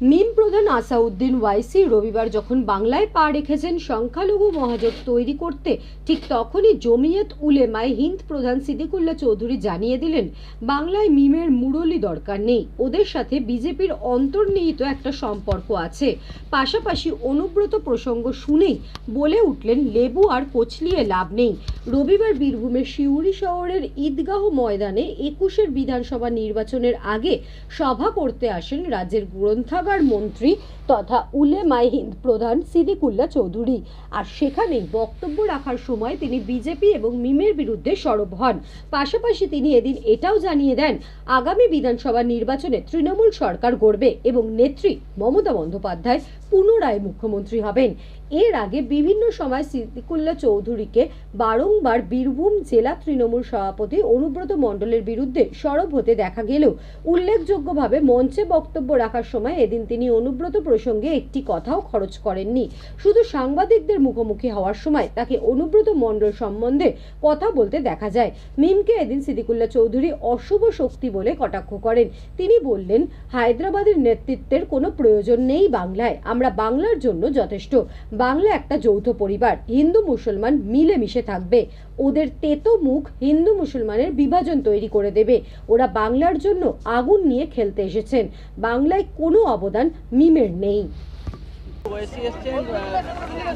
মিম প্রধান আসাউদ্দিন ওয়াইসি রবিবার যখন বাংলায় পা রেখেছেন সংখ্যালঘু মহাজোট তৈরি করতে, ঠিক তখনই জমিয়ত উলেমায় হিন্দ প্রধান সিদ্দিকুল্লাহ চৌধুরী জানিয়ে দিলেন, বাংলায় মিমের মুরলি দরকার নেই। ওদের সাথে বিজেপির অন্তর্নিহিত একটা সম্পর্ক আছে। পাশাপাশি অনুব্রত প্রসঙ্গ শুনেই বলে উঠলেন, লেবু আর কচলিয়ে লাভ নেই। রবিবার বীরভূমের শিউরি শহরের ঈদগাহ ময়দানে একুশের বিধানসভা নির্বাচনের আগে সভা করতে আসেন রাজ্যের গ্রন্থাগার মন্ত্রী তথা উলেমায় হিন্দ প্রধান সিদ্দিকুল্লাহ চৌধুরী। আর সেখানেই বক্তব্য রাখার সময় তিনি বিজেপি এবং মিমের বিরুদ্ধে সরব হন। পাশাপাশি তিনি এদিন এটাও জানিয়ে দেন, আগামী বিধানসভা নির্বাচনে তৃণমূল সরকার গড়বে এবং নেত্রী মমতা বন্দ্যোপাধ্যায় পুনরায় মুখ্যমন্ত্রী হবেন। এর আগে বিভিন্ন সময় সিদ্দিকুল্লাহ চৌধুরীকে বারংবার বীরভূম জেলা তৃণমূল সভাপতি অনুব্রত মণ্ডলের বিরুদ্ধে সরব হতে দেখা গেলেও উল্লেখযোগ্যভাবে মঞ্চে বক্তব্য রাখার সময় এদিন তিনি অনুব্রত প্রসঙ্গে একটি কথাও খরচ করেননি। শুধু সাংবাদিকদের মুখোমুখি হওয়ার সময় তাকে অনুব্রত মণ্ডল সম্বন্ধে কথা বলতে দেখা যায়। মিমকে এদিন সিদ্দিকুল্লাহ চৌধুরী অশুভ শক্তি বলে কটাক্ষ করেন। তিনি বললেন, হায়দ্রাবাদের নেতৃত্বের কোনো প্রয়োজন নেই বাংলায়। আমরা বাংলার জন্য যথেষ্ট। বাংলা একটা যৌথ পরিবার। হিন্দু মুসলমান মিলেমিশে থাকবে। ওদের তেতো মুখ হিন্দু মুসলমানের বিভাজন তৈরি করে দেবে। ওরা বাংলার জন্য আগুন নিয়ে খেলতে এসেছেন। বাংলায় কোনো অবদান মিমের নেই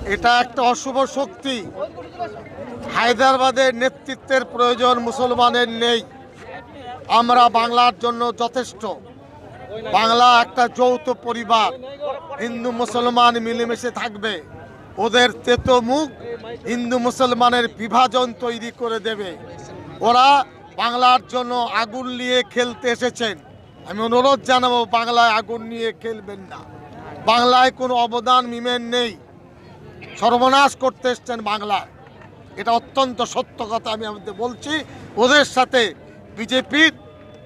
এটা একটা অশুভ শক্তি। হায়দ্রাবাদের নেতৃত্বের প্রয়োজন মুসলমানের নেই। আমরা বাংলার জন্য যথেষ্ট। বাংলা একটা যৌথ পরিবার। হিন্দু মুসলমান মিলেমিশে থাকবে। ওদের তেতো মুখ হিন্দু মুসলমানের বিভাজন তৈরি করে দেবে। ওরা বাংলার জন্য আগুন নিয়ে খেলতে এসেছেন। আমি অনুরোধ জানাব বাংলায় আগুন নিয়ে খেলবেন না। বাংলায় কোনো অবদান মিমের নেই। সর্বনাশ করতে এসছেন বাংলার এটা অত্যন্ত সত্য কথা আমি আমাদের বলছি। ওদের সাথে বিজেপির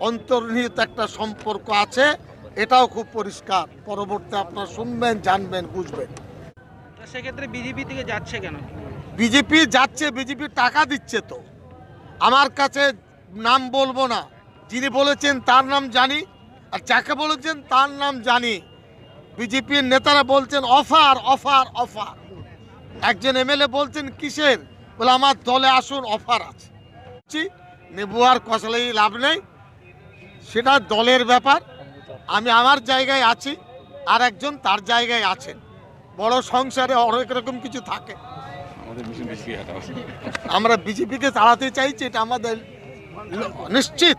অন্তর্নিহিত একটা সম্পর্ক আছে এটাও খুব পরিষ্কার। পরবর্তী আপনারা শুনবেন জানবেন বুঝবেন। সেক্ষেত্রে বিজেপি থেকে যাচ্ছে কেন? বিজেপি যাচ্ছে বিজেপি টাকা দিচ্ছে তো। আমার কাছে নাম বলব না। যিনি বলেছেন তার নাম জানি আর যাকে বলেছেন তার নাম জানি। বিজেপির নেতারা বলছেন অফার অফার অফার। একজন এমএলএ বলছেন কিসের? বলে আমার দলে আসুন অফার আছে। নেবু আর কষালেই লাভ নেই। সেটা দলের ব্যাপার। আমি আমার জায়গায় আছি আর একজন তার জায়গায় আছেন। বড় সংসারে অনেক রকম কিছু থাকে। আমরা বিজেপিকে তাড়াতে চাইছি এটা আমাদের নিশ্চিত।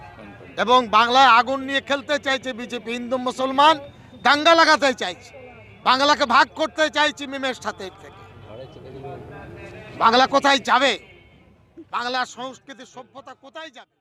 এবং বাংলায় আগুন নিয়ে খেলতে চাইছে বিজেপি, হিন্দু, মুসলমান, দাঙ্গা লাগাতে চাইছে। বাংলাকে ভাগ করতে চাইছে মিমের সাথে থেকে। বাংলা কোথায় যাবে? বাংলা সংস্কৃতি সভ্যতা কোথায় যাবে?